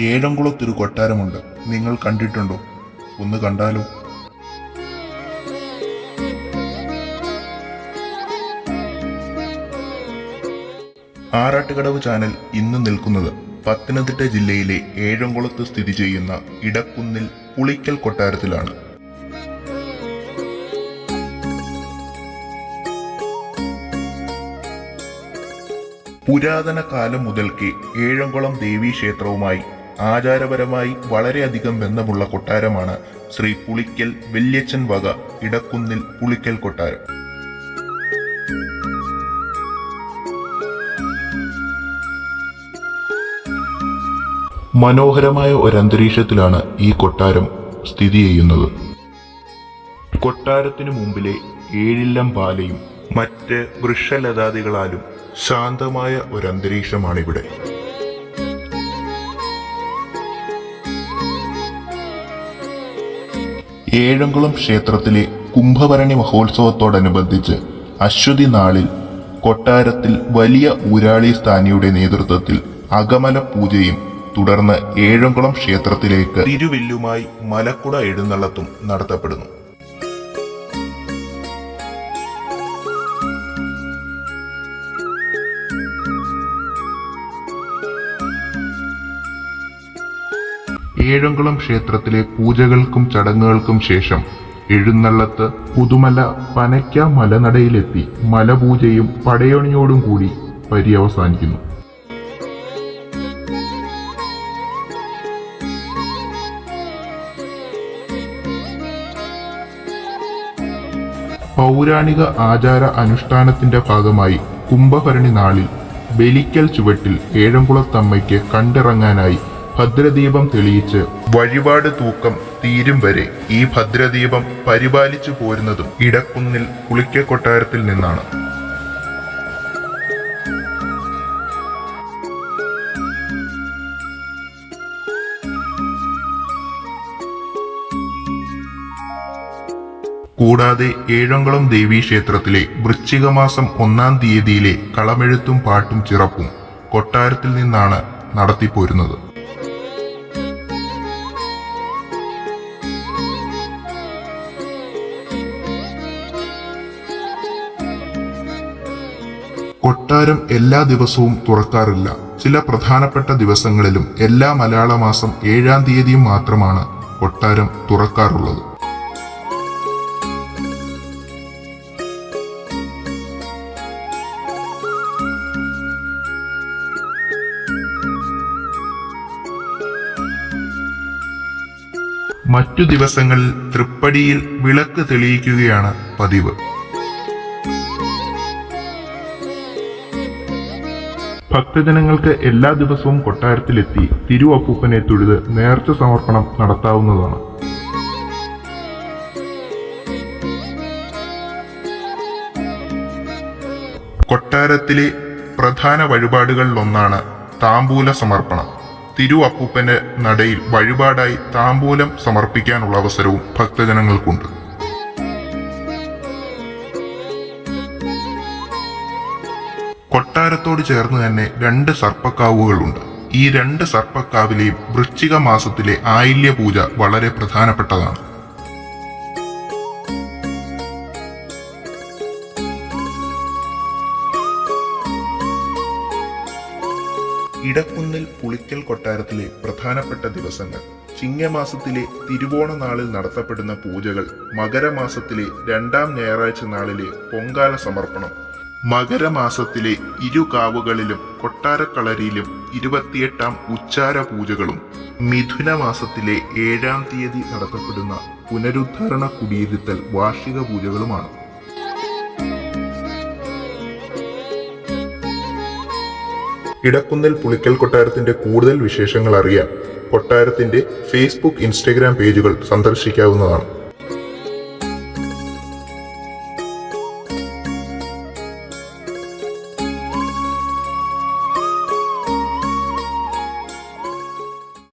ഏഴംകുളത്തൊരു കൊട്ടാരമുണ്ട്. നിങ്ങൾ കണ്ടിട്ടുണ്ടോ? ഒന്ന് കണ്ടാലോ? ആറാട്ടുകടവ് ചാനൽ ഇന്ന് നിൽക്കുന്നത് പത്തനംതിട്ട ജില്ലയിലെ ഏഴംകുളത്ത് സ്ഥിതി ചെയ്യുന്ന ഇടക്കുന്നിൽ പുളിക്കൽ കൊട്ടാരത്തിലാണ്. പുരാതന കാലം മുതൽക്കേ ഏഴംകുളം ദേവീ ക്ഷേത്രവുമായി ആചാരപരമായി വളരെയധികം ബന്ധമുള്ള കൊട്ടാരമാണ് ശ്രീ പുളിക്കൽ വല്യച്ഛൻ വക ഇടക്കുന്നിൽ പുളിക്കൽ കൊട്ടാരം. മനോഹരമായ ഒരന്തരീക്ഷത്തിലാണ് ഈ കൊട്ടാരം സ്ഥിതി ചെയ്യുന്നത്. കൊട്ടാരത്തിനു മുമ്പിലെ ഏഴില്ലം പാലയും മറ്റ് വൃക്ഷലതാദികളാലും ശാന്തമായ ഒരു ഏഴംകുളം ക്ഷേത്രത്തിലെ കുംഭഭരണി മഹോത്സവത്തോടനുബന്ധിച്ച് അശ്വതി നാളിൽ കൊട്ടാരത്തിൽ വലിയ ഊരാളി സ്ഥാനിയുടെ നേതൃത്വത്തിൽ അകമല പൂജയും തുടർന്ന് ഏഴംകുളം ക്ഷേത്രത്തിലേക്ക് തിരുവില്ലുമായി മലക്കുട എഴുന്നള്ളത്തും നടത്തപ്പെടുന്നു. ഏഴംകുളം ക്ഷേത്രത്തിലെ പൂജകൾക്കും ചടങ്ങുകൾക്കും ശേഷം എഴുന്നള്ളത്ത് പുതുമല പനയ്ക്ക മലനടയിലെത്തി മലപൂജയും പടയണിയോടും കൂടി പര്യവസാനിക്കുന്നു. പൗരാണിക ആചാര അനുഷ്ഠാനത്തിന്റെ ഭാഗമായി കുംഭഭരണി നാളിൽ ബലിക്കൽ ചുവട്ടിൽ ഏഴംകുളത്തമ്മയ്ക്ക് കണ്ടിറങ്ങാനായി ഭദ്രദീപം തെളിയിച്ച് വഴിപാട് തൂക്കം തീരും വരെ ഈ ഭദ്രദീപം പരിപാലിച്ചു പോരുന്നതും ഇടക്കുന്നിൽ കുളിക്ക കൊട്ടാരത്തിൽ നിന്നാണ്. കൂടാതെ ഏഴംകുളം ദേവീ ക്ഷേത്രത്തിലെ വൃശ്ചികമാസം ഒന്നാം തീയതിയിലെ കളമെഴുത്തും പാട്ടും ചിറപ്പും കൊട്ടാരത്തിൽ നിന്നാണ് നടത്തിപ്പോരുന്നത്. കൊട്ടാരം എല്ലാ ദിവസവും തുറക്കാറില്ല. ചില പ്രധാനപ്പെട്ട ദിവസങ്ങളിലും എല്ലാ മലയാള മാസം ഏഴാം തീയതിയും മാത്രമാണ് കൊട്ടാരം തുറക്കാറുള്ളത്. മറ്റു ദിവസങ്ങളിൽ തൃപ്പടിയിൽ വിളക്ക് തെളിയിക്കുകയാണ് പതിവ്. ഭക്തജനങ്ങൾക്ക് എല്ലാ ദിവസവും കൊട്ടാരത്തിലെത്തി തിരുവപ്പൂപ്പനെ തൊഴുത് നേർച്ച സമർപ്പണം നടത്താവുന്നതാണ്. കൊട്ടാരത്തിലെ പ്രധാന വഴിപാടുകളിലൊന്നാണ് താമ്പൂല സമർപ്പണം. തിരുവപ്പൂപ്പന്റെ നടയിൽ വഴിപാടായി താമ്പൂലം സമർപ്പിക്കാനുള്ള അവസരവും ഭക്തജനങ്ങൾക്കുണ്ട്. കൊട്ടാരത്തോട് ചേർന്ന് തന്നെ രണ്ട് സർപ്പക്കാവുകളുണ്ട്. ഈ രണ്ട് സർപ്പക്കാവിലെയും വൃശ്ചിക മാസത്തിലെ ആയില്യ പൂജ വളരെ പ്രധാനപ്പെട്ടതാണ്. ഇടക്കുന്നിൽ പുളിക്കൽ കൊട്ടാരത്തിലെ പ്രധാനപ്പെട്ട ദിവസങ്ങൾ. ചിങ്ങമാസത്തിലെ തിരുവോണ നാളിൽ നടത്തപ്പെടുന്ന പൂജകൾ മകരമാസത്തിലെ രണ്ടാം ഞായറാഴ്ച നാളിലെ പൊങ്കാല സമർപ്പണം മകരമാസത്തിലെ ഇരു കാവുകളിലും കൊട്ടാരക്കളരിയിലും ഇരുപത്തിയെട്ടാം ഉച്ചാര പൂജകളും മിഥുന മാസത്തിലെ ഏഴാം തീയതി നടത്തപ്പെടുന്ന പുനരുദ്ധാരണ കുടിയിരുത്തൽ വാർഷിക പൂജകളുമാണ്. ഇടക്കുന്നിൽ പുളിക്കൽ കൊട്ടാരത്തിന്റെ കൂടുതൽ വിശേഷങ്ങൾ അറിയാൻ കൊട്ടാരത്തിന്റെ ഫേസ്ബുക്ക് ഇൻസ്റ്റഗ്രാം പേജുകൾ സന്ദർശിക്കാവുന്നതാണ്.